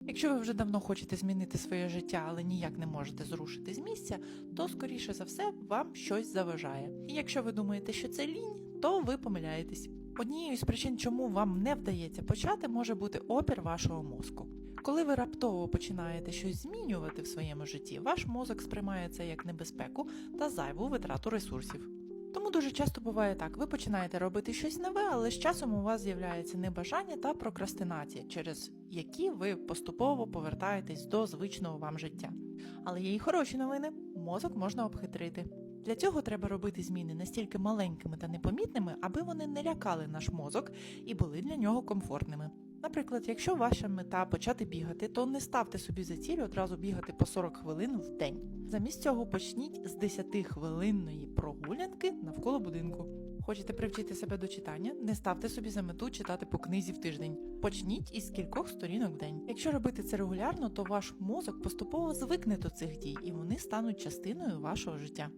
Якщо ви вже давно хочете змінити своє життя, але ніяк не можете зрушити з місця, то скоріше за все вам щось заважає. І якщо ви думаєте, що це лінь, то ви помиляєтесь. Однією з причин, чому вам не вдається почати, може бути опір вашого мозку. Коли ви раптово починаєте щось змінювати в своєму житті, ваш мозок сприймає це як небезпеку та зайву витрату ресурсів. Дуже часто буває так: ви починаєте робити щось нове, але з часом у вас з'являється небажання та прокрастинація, через які ви поступово повертаєтесь до звичного вам життя. Але є й хороші новини: мозок можна обхитрити. Для цього треба робити зміни настільки маленькими та непомітними, аби вони не лякали наш мозок і були для нього комфортними. Наприклад, якщо ваша мета почати бігати, то не ставте собі за ціль одразу бігати по 40 хвилин в день. Замість цього почніть з 10-хвилинної прогулянки навколо будинку. Хочете привчити себе до читання? Не ставте собі за мету читати по книзі в тиждень. Почніть із кількох сторінок в день. Якщо робити це регулярно, то ваш мозок поступово звикне до цих дій і вони стануть частиною вашого життя.